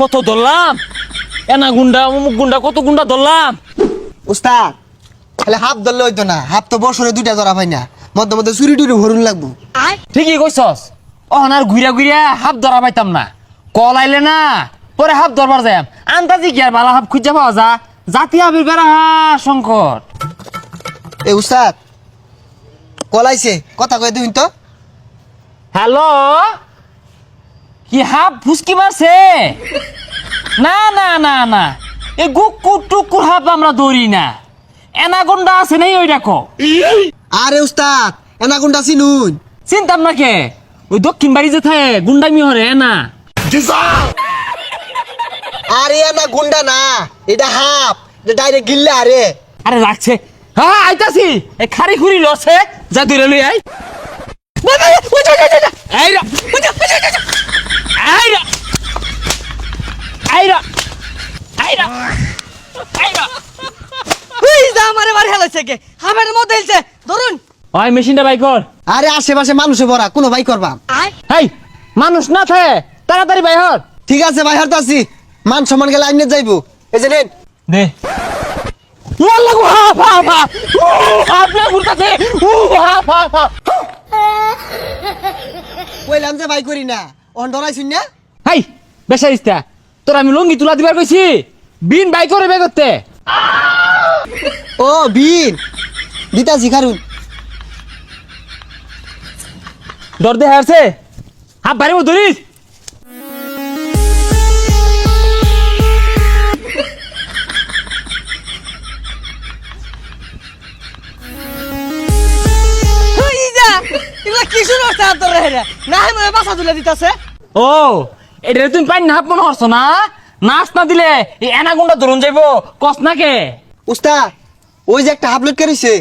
কত ধরলাম? এনা গুন্ডা অমুক গুন্ডা কত গুন্ডা ধরলাম? উস্তাদ তাহলে হাফ ধরলে হইতো না। হাফ তো বছরে দুইটা ধরা পাই না। মধ্যে মধ্যে চুরি টুরি ভরুন লাগবো। ঠিকই কইছস। অহন আর ঘুরিয়া ঘুরিয়া হাফ ধরা পাইতাম না। কল আইলে না পরে হাফ ধরবার যাই আন্তাজি জি গিয়ার বালা হাফ খুঁজে পাওয়া যা? জাতি হাফের বেড়া শঙ্কর। এ উস্তাদ কলাইছে কথা কয়ে দিন তো। হ্যালো? কি হাফ ফুসকি মারছে? না না না না। এ গুকুর টুকুর হাফ আমরা দৌড়ি না। এনাগন্ডা আছে নাই ওই দেখো। আরে উস্তাদ এনা গুন্ডা চিনুন। চিন্তাম না কে? ওই দক্ষিণ বাড়ি যে থাকে গুন্ডামি হরে না। আরে এনা গুন্ডা না এটা হাফ ডাইরেক্ট গিল্লা আরে আরে লাগছে। হ্যাঁ আইতাছি। এ খারি খুরি লছে যা দূরে লই আই আইরা আইরা আইরা আইরা আইরা হুই যা আমারে বাড়ি হেলাইছে কে হামের মধ্যে হেলছে ধরুন। ওই মেশিনটা বাই কর। আরে আশেপাশে মানুষে ভরা কোনো ভাই করবা। হেই মানুষ না থাকে তাড়াতাড়ি বাই হর। ঠিক আছে ভাই হারতে আছি মান সম্মান গেলে আইনে যাইবো। এই যে নেন। দে। ওয়াল্লাহ গো হা হা হা। ঘুরতাছে উ হা হা হা। কইলাম যে ভাই করি না। অন ডরাইছুন না? হাই বেসারিস্তা তোর আমি লঙ্গি তুলা দিবার কইছি। বিন বাই করে বে করতে। ও বিন। দিতাছি খারুন ডর দে হারছে। হাত বাড়ি ধরিস। আর তোর না মনে বাসা তুলে দিতেছে। ও এটা তুমি পাই না মনে হচ্ছ না? নাচ না দিলে এই এনাগুন্ডা ধরুন যাইব কস না কে? উস্তাদ ওই যে একটা হাবলেট করেছে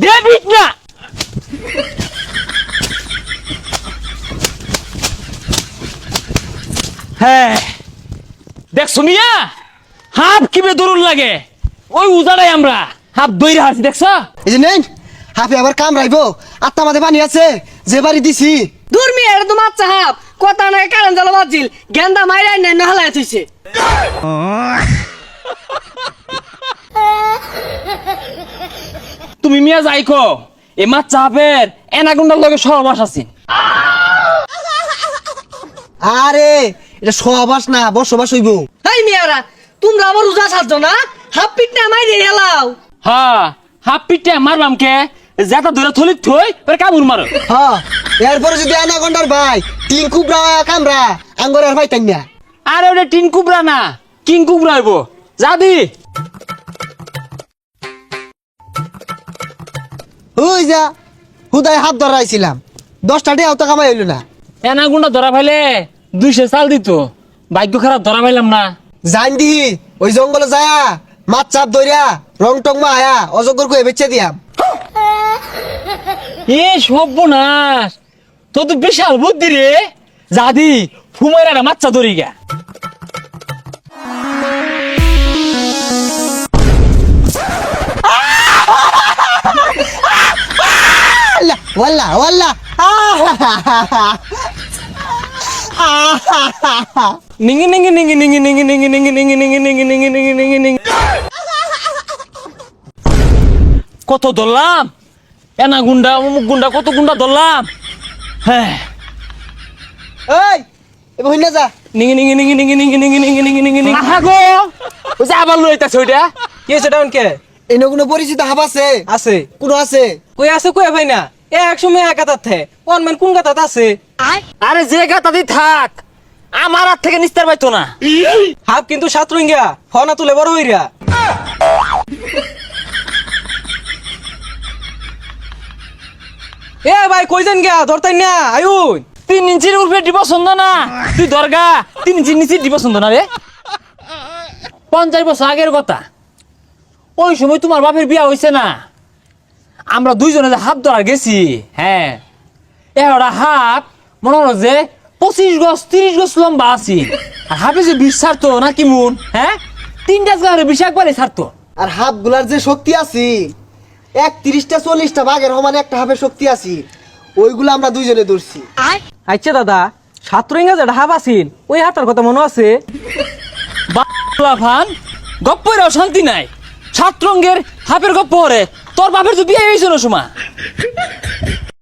দে বিট না! হ্যাঁ দেখ সুমিয়া হাফ কিবে দরুন লাগে। ওই উজাড়াই আমরা হাফ দইরে হাসি দেখছ? এই যে নেন হাফে আবার কাম রাইবো আত্মা মাঝে পানি আছে। যে বাড়ি দিছি। দূরমি এটা তো মাছ হাপ কথা নাই কারণ জ্বালা বাজিল গেন্দা মাইরাই নাই নহলাই থইছে। তুমি মিয়া যাইকো এ মাছ চাপের এনাগুন্ডার লগে সহবাস আছি। আরে এটা সহবাস না বসবাস হইব। হাই মিয়ারা তোমরা আবার উজা সাজছো না? হাফ পিট না মাইরে হেলাও। হ্যাঁ হাফ পিটে মারলাম কে? যেটা ধরে থলিত থই পরে কামুর মারো। হ্যাঁ এরপরে যদি আনা ঘণ্টার ভাই তিন কুবরা কামরা আঙ্গর আর ভাই তাই না। আরে ওটা টিন কুবরা না কিং কুবরা হইব। যাবি ওই যা হুদায় হাত ধরাইছিলাম। দশটা টাকাও তো কামাই হইল না। এনাগুন্ডা ধরা পাইলে দুইশো চাল দিত। ভাগ্য খারাপ ধরা পাইলাম না। জান দি ওই জঙ্গলে যায়া মাছ চাপ ধরিয়া রং টং মা আয়া অজগর কয়ে বেচে দিয়াম। এ সর্বনাশ তো তো বিশাল বুদ্ধি রে যাদি ফুমাইরা মাচ্চা ধরি গা আল্লাহ, ওয়াল্লা ওয়াল্লা নিঙ্গি নিঙ্গি নিঙ্গি নিঙ্গি নিঙ্গি নিঙ্গি নিঙ্গি নিঙ্গি নিঙ্গি নিঙ্গি নিঙ্গি নিঙ্গি নিঙ্গি নিঙ্গি কত ধরলাম এনা গুন্ডা অমুক গুন্ডা কত গুন্ডা ধরলাম। হ্যাঁ। এই এবার হইনা যা। নিঙ্গি নিঙ্গি নিঙ্গি নিঙ্গি নিঙ্গি নিঙ্গি নিঙ্গি নিঙ্গি নিঙ্গি নিঙ্গি আহা গো। ওই যে আবার ওইটা। কি হয়েছে ডাউন কে? এনে কোনো পরিচিত হাব আছে? আছে। কোনো আছে? কই আছে কই ভাই না? এ এক সময় এক গাতাত থে। অনমেন কোন গাতাত আছে? আরে যে গাতাদি থাক। আমার হাত থেকে নিস্তার পাইতো না। হাফ কিন্তু সাত রুঙ্গিয়া ফনা তুলে বড় হইরা। এ ভাই, কই যান গিয়া? ধরতাই না। তিন ইঞ্চির উপরে দিব না তুই দরগা তিন ইঞ্চির নিচে দিব না রে। পঞ্চাশ বছর আগের কথা। ওই সময় তোমার বাপের হয়েছে না। আমরা দুইজনে যে হাত ধরা গেছি হ্যাঁ। এরা হাত, মনে হলো যে পঁচিশ গছ তিরিশ গছ লম্বা আছি। আর হাফে যে বিষ ছাড়তো না কি মন? হ্যাঁ? তিনটা গাড়ি বিষ একবারে আর হাফগুলার যে শক্তি আছে এক তিরিশটা চল্লিশটা বাঘের সমান একটা হাফের শক্তি আছি। ওইগুলো আমরা দুইজনে ধরছি। আচ্ছা দাদা ছাত্র ইংরেজ একটা হাফ আছিল ওই হাফটার কথা মনে আছে? বাংলা ফান গপ্পেরও শান্তি নাই। ছাত্রঙ্গের হাফের গপ্প হরে তোর বাপের তো বিয়ে হয়েছিল সময়